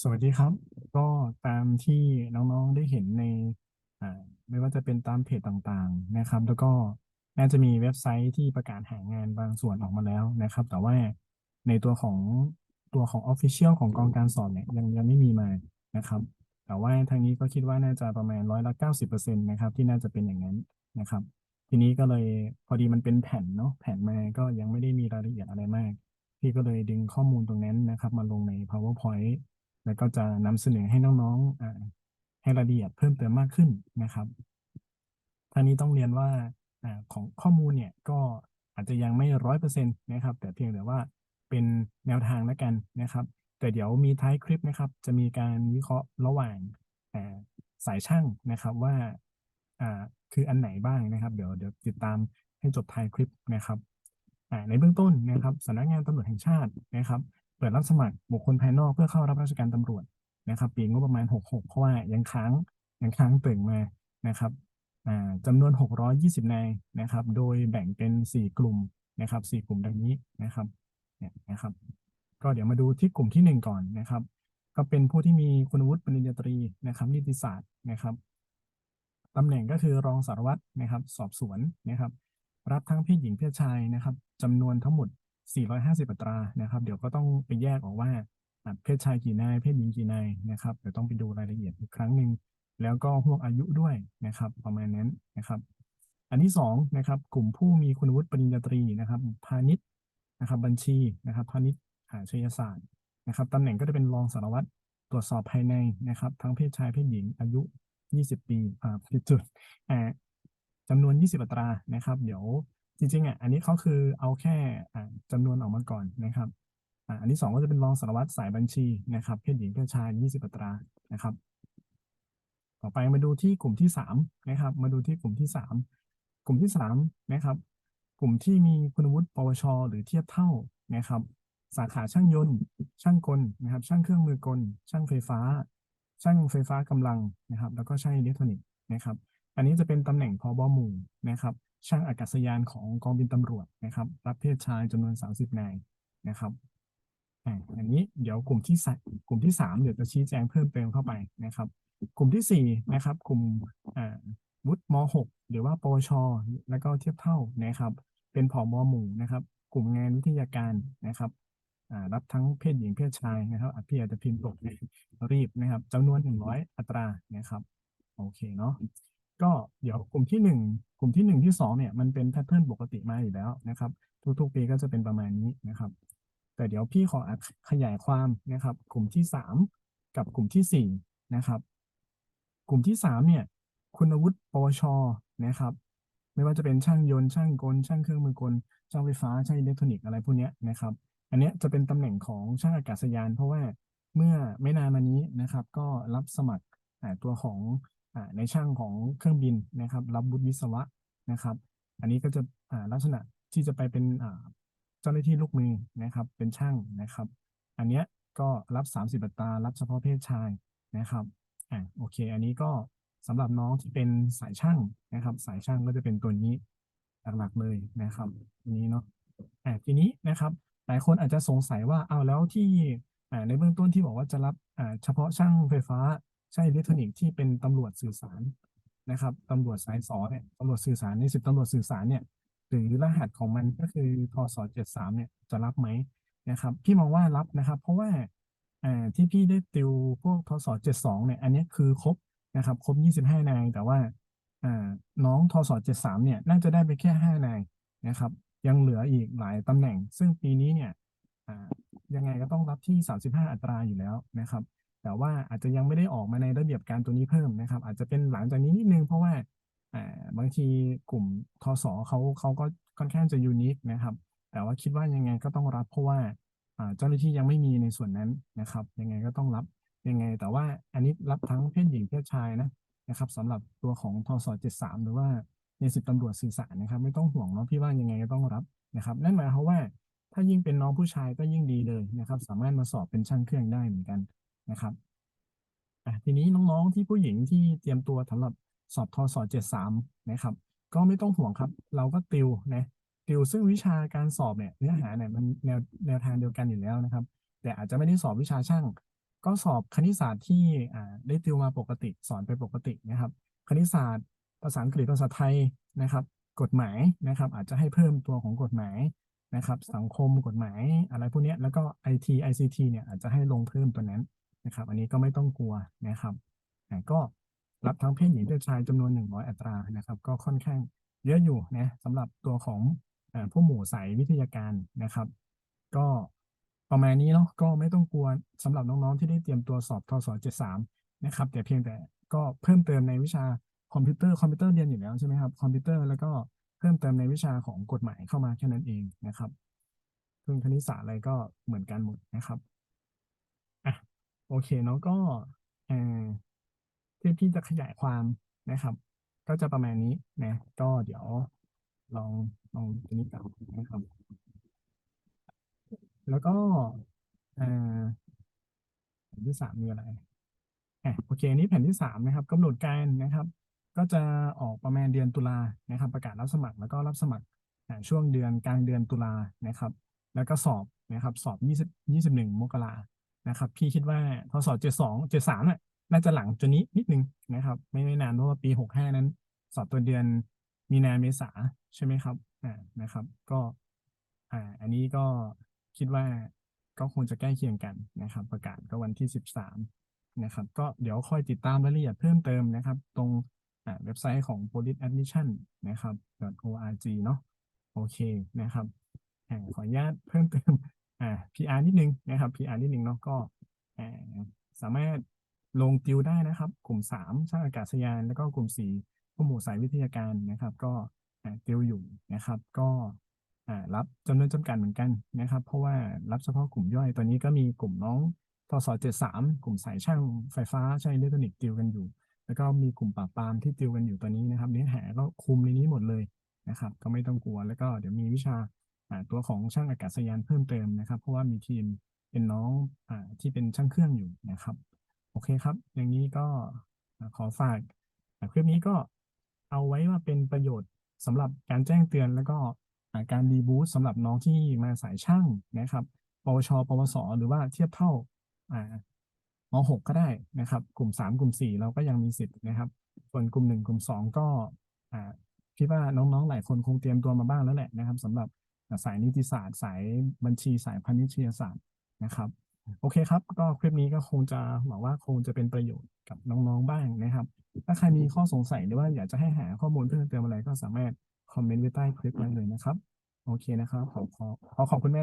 สวัสดีครับ ก็ตามที่น้องๆได้เห็นในไม่ว่าจะเป็นตามเพจต่างๆนะครับ แล้วก็น่าจะมีเว็บไซต์ที่ประกาศหางานบางส่วนออกมาแล้วนะครับ แต่ว่าในตัวของตัวของ Official ของกองการสอบเนี่ยยังยังไม่มีมานะครับ แต่ว่าทางนี้ก็คิดว่าน่าจะประมาณร้อยละเก้าสิบเปอร์เซ็นต์นะครับ ที่น่าจะเป็นอย่างนั้นนะครับ ทีนี้ก็เลยพอดีมันเป็นแผ่นเนาะแผ่นมาก็ยังไม่ได้มีรายละเอียดอะไรมาก พี่ก็เลยดึงข้อมูลตรงนั้นนะครับ มาลงใน PowerPoint แล้วก็จะนำเสนอให้น้องๆให้รายละเอียดเพิ่มเติมมากขึ้นนะครับท่านี้ต้องเรียนว่าอของข้อมูลเนี่ยก็อาจจะยังไม่ร้อยเปอร์เซ็นต์นะครับ แต่เพียงแต่ว่าเป็นแนวทางแล้วกันนะครับ แต่เดี๋ยวมีท้ายคลิปนะครับ จะมีการวิเคราะห์ระหว่างสายช่างนะครับว่าคืออันไหนบ้างนะครับ เดี๋ยวเดี๋ยวติดตามให้จบท้ายคลิปนะครับในเบื้องต้นนะครับสำนักงานตำรวจแห่งชาตินะครับ ปิดรับสมัครบุคคลภายนอกเพื่อเข้ารับราชการตำรวจนะครับ ปีงบประมาณ 66 เพราะว่ายังค้างยังค้างเติ่งมานะครับจำนวน 620 นายนะครับ โดยแบ่งเป็น 4 กลุ่มนะครับ 4 กลุ่มดังนี้นะครับเนี่ยนะครับ ก็เดี๋ยวมาดูที่กลุ่มที่ 1 ก่อนนะครับ ก็เป็นผู้ที่มีคุณวุฒิปริญญาตรีนะครับ นิติศาสตร์นะครับตำแหน่งก็คือรองสารวัตรนะครับ สอบสวนนะครับ รับทั้งเพศหญิงเพศชายนะครับจำนวนทั้งหมด 450อัตรานะครับ เดี๋ยวก็ต้องไปแยกออกว่าเพศชายกี่นายเพศหญิงกี่นายนะครับเดี๋ยวต้องไปดูรายละเอียดอีกครั้งหนึ่งแล้วก็ห่วงอายุด้วยนะครับ ประมาณนั้นนะครับ อันที่สองนะครับ กลุ่มผู้มีคุณวุฒิปริญญาตรีนะครับ พาณิชย์นะครับ บัญชีนะครับพาณิชย์อาชญศาสตร์นะครับตำแหน่งก็จะเป็นรองสารวัตรตรวจสอบภายในนะครับ ทั้งเพศชายเพศหญิงอายุ 20 ปีอ่าผิดจุดอ่าจำนวน 20 อัตรานะครับ เดี๋ยว จริงๆอะอันนี้เขาคือเอาแค่อ่าจำนวนออกมาก่อนนะครับอ่าอันที่สองก็จะเป็นรองสารวัตรสายบัญชีนะครับเพศหญิงเพศชาย 20อัตรานะครับ ต่อไปมาดูที่กลุ่มที่สามนะครับ มาดูที่กลุ่มที่สามกลุ่มที่สามนะครับ กลุ่มที่มีคุณวุฒิปวช หรือเทียบเท่านะครับ สาขาช่างยนต์ ช่างกลนะครับ ช่างเครื่องมือกล ช่างไฟฟ้า ช่างไฟฟ้ากำลังนะครับ แล้วก็ช่างอิเล็กทรอนิกส์นะครับ อันนี้จะเป็นตำแหน่งพอบหมู่นะครับ ช่างอากาศยานของกองบินตำรวจนะครับ รับเพศชายจำนวน 30 นายนะครับอันนี้เดี๋ยวกลุ่มที่สามกลุ่มที่สามเดี๋ยวจะชี้แจงเพิ่มเติมเข้าไปนะครับ กลุ่มที่สี่นะครับกลุ่มอ่าวุฒิม .6 หรือว่าปวช แล้วก็เทียบเท่านะครับ เป็นผอมหมู่นะครับ กลุ่มงานวิทยาการนะครับอ่ารับทั้งเพศหญิงเพศชายนะครับอะพี่อาจจะพิมพ์ตกรีบนะครับจำนวน 100 อัตรานะครับ โอเคเนาะ ก็เดี๋ยวกลุ่มที่หนึ่งกลุ่มที่หนึ่งที่สองเนี่ยมันเป็นแพทเทิร์นปกติมาอยู่แล้วนะครับ ทุกๆปีก็จะเป็นประมาณนี้นะครับ แต่เดี๋ยวพี่ขอขยายความนะครับ กลุ่มที่สามกับกลุ่มที่สี่นะครับ กลุ่มที่สามเนี่ย คุณวุฒิปวชนะครับ ไม่ว่าจะเป็นช่างยนต์ช่างกล ช่างเครื่องมือกลช่างไฟฟ้าช่างอิเล็กทรอนิกส์อะไรพวกเนี้ยนะครับ อันเนี้ยจะเป็นตำแหน่งของช่างอากาศยาน เพราะว่าเมื่อไม่นานมานี้นะครับ ก็รับสมัครตัวของ ในช่างของเครื่องบินนะครับ รับบุตรวิศวะนะครับ อันนี้ก็จะลักษณะที่จะไปเป็นเจ้าหน้าที่ลูกมือนะครับ เป็นช่างนะครับ อันเนี้ยก็รับ 30อัตรารับเฉพาะเพศชายนะครับอ่าโอเค อันนี้ก็สำหรับน้องที่เป็นสายช่างนะครับ สายช่างก็จะเป็นตัวนี้หลักๆเลยนะครับนนี้เนาะอ่าทีนี้นะครับ หลายคนอาจจะสงสัยว่าเอาแล้วที่อ่าในเบื้องต้นที่บอกว่าจะรับอ่าเฉพาะช่างไฟฟ้า ช่อิเล็กทรอนิกส์ที่เป็นตำรวจสื่อสารนะครับตำรวจสายสอเนี่ยตำรวจสื่อสารในสิบตำรวจสื่อสารเนี่ยหรือรหัสของมันก็คือทศเจ็ดสามเนี่ยจะรับไหมนะครับพี่มองว่ารับนะครับ เพราะว่าที่พี่ได้ติวพวกทศเจ็ดสองเนี่ยอันนี้คือครบนะครับครบยี่สิบห้านายแต่ว่าน้องทศเจ็ดสามเนี่ยน่าจะได้ไปแค่ห้านายนะครับ ยังเหลืออีกหลายตำแหน่ง ซึ่งปีนี้เนี่ยยังไงก็ต้องรับที่35อัตราอยู่แล้วนะครับ แต่ว่าอาจจะยังไม่ได้ออกมาในระเบียบการตัวนี้เพิ่มนะครับ อาจจะเป็นหลังจากนี้นิดนึงเพราะว่าบางทีกลุ่มทศเขาเขาก็ค่อนข้างจะยูนิคนะครับ แต่ว่าคิดว่ายังไงก็ต้องรับเพราะว่าอ่าเจ้าหน้าที่ยังไม่มีในส่วนนั้นนะครับ ยังไงก็ต้องรับยังไง แต่ว่าอันนี้รับทั้งเพศหญิงเพศชายนะนะครับสำหรับตัวของทศ73 หรือว่าในสิบตำรวจสื่อสารนะครับ ไม่ต้องห่วงเนาะพี่ว่ายังไงก็ต้องรับนะครับ นั่นหมายความว่าถ้ายิ่งเป็นน้องผู้ชายก็ยิ่งดีเลยนะครับ สามารถมาสอบเป็นช่างเครื่องได้เหมือนกัน นะครับอะทีนี้น้องๆที่ผู้หญิงที่เตรียมตัวสำหรับสอบทศเจ็ดสามนะครับ ก็ไม่ต้องห่วงครับ เราก็ติวนะติวซึ่งวิชาการสอบเนี่ยเนื้อหาเนี่ยมันแนวแนวทางเดียวกันอยู่แล้วนะครับ แต่อาจจะไม่ได้สอบวิชาช่าง ก็สอบคณิตศาสตร์ที่อ่าได้ติวมาปกติสอนไปปกตินะครับ คณิตศาสตร์ ภาษาอังกฤษภาษาไทยนะครับ กฎหมายนะครับ อาจจะให้เพิ่มตัวของกฎหมายนะครับ สังคมกฎหมายอะไรพวกนี้แล้วก็ IT ICT เนี่ยอาจจะให้ลงเพิ่มตัวนั้น นะครับ อันนี้ก็ไม่ต้องกลัวนะครับอ่าก็รับทั้งเพศหญิงเพศชายจำนวน 100 อัตรานะครับ ก็ค่อนข้างเยอะอยู่นะสำหรับตัวของอผู้หมู่สายวิทยาการนะครับ ก็ประมาณนี้เนาะก็ไม่ต้องกลัวสำหรับน้องๆที่ได้เตรียมตัวสอบทศ73นะครับ แต่เพียงแต่ก็เพิ่มเติมในวิชาคอมพิวเตอร์คอมพิวเตอร์เรียนอยู่แล้วใช่ไหมครับคอมพิวเตอร์แล้วก็เพิ่มเติมในวิชาของกฎหมายเข้ามาแค่นั้นเองนะครับซึ่งคณิตศาสตร์อะไรก็เหมือนกันหมดนะครับ โอเคเนาะก็เออที่พี่จะขยายความนะครับ ก็จะประมาณนี้นะก็เดี๋ยวลองลองตัวนี้กันนะครับ แล้วก็เออแผ่นที่สามมีอะไรอะโอเคนี้แผ่นที่สามนะครับกำหนดการนะครับ ก็จะออกประมาณเดือนตุลานะครับ ประกาศรับสมัครแล้วก็รับสมัครช่วงเดือนกลางเดือนตุลานะครับ แล้วก็สอบนะครับ สอบยี่สิบยี่สิบหนึ่งมกรา นะครับ พี่คิดว่าพอสอบเจ็ดสองเจ็ดสามน่ะน่าจะหลังตัวนี้นิดนึงนะครับ ไม่ไม่นานเพราะว่าปีหกห้านั้น สอบตัวเดือนมีนาเมษาใช่ไหมครับอ่านะครับ ก็ อ่า อันนี้ก็คิดว่าก็คงจะใกล้เคียงกันนะครับ ประกาศก็วันที่สิบสามนะครับ ก็เดี๋ยวคอยติดตามรายละเอียดเพิ่มเติมนะครับ ตรงอ่าเว็บไซต์ของ police admission นะครับ .org เนาะโอเคนะครับขออนุญาตเพิ่มเติม อ่า PR นิดนึงนะครับ PR นิดนึงเนาะก็อ่าสามารถลงติวได้นะครับ กลุ่มสามช่างอากาศยาน แล้วก็กลุ่มสี่ผู้หมู่สายวิทยาการนะครับ ก็ติวอยู่นะครับ ก็รับจำนวนจำกัดเหมือนกันนะครับ เพราะว่ารับเฉพาะกลุ่มย่อยตอนนี้ก็มีกลุ่มน้องทศเจ็ดสามกลุ่มสายช่างไฟฟ้าช่างอิเล็กทรอนิกส์ติวกันอยู่ แล้วก็มีกลุ่มปราบปรามที่ติวกันอยู่ตอนนี้นะครับ เนื้อหาก็คุมในนี้หมดเลยนะครับ ก็ไม่ต้องกลัวแล้วก็เดี๋ยวมีวิชา ตัวของช่างอากาศยานเพิ่มเติมนะครับ เพราะว่ามีทีมเป็นน้องอที่เป็นช่างเครื่องอยู่นะครับ โอเคครับ อย่างนี้ก็ขอฝากคลิปนี้ก็เอาไว้ว่าเป็นประโยชน์สำหรับการแจ้งเตือนแล้วก็การรีบูตสำหรับน้องที่มาสายช่างนะครับปวช ปวส หรือว่าเทียบเท่ามหกก็ได้นะครับ กลุ่มสามกลุ่มสี่เราก็ยังมีสิทธิ์นะครับ ส่วนกลุ่มหนึ่งกลุ่มสองก็คิดว่าน้องๆ หลายคนคงเตรียมตัวมาบ้างแล้วแหละนะครับสำหรับ สายนิติศาสตร์สายบัญชีสายพาณิชยศาสตร์นะครับ โอเคครับ ก็คลิปนี้ก็คงจะหวังว่าคงจะเป็นประโยชน์กับน้องๆบ้างนะครับ ถ้าใครมีข้อสงสัยหรือว่าอยากจะให้หาข้อมูลเพิ่มเติมอะไรก็สามารถคอมเมนต์ไว้ใต้คลิปได้เลยนะครับ โอเคนะครับ ขอขอขอขอบคุณแม่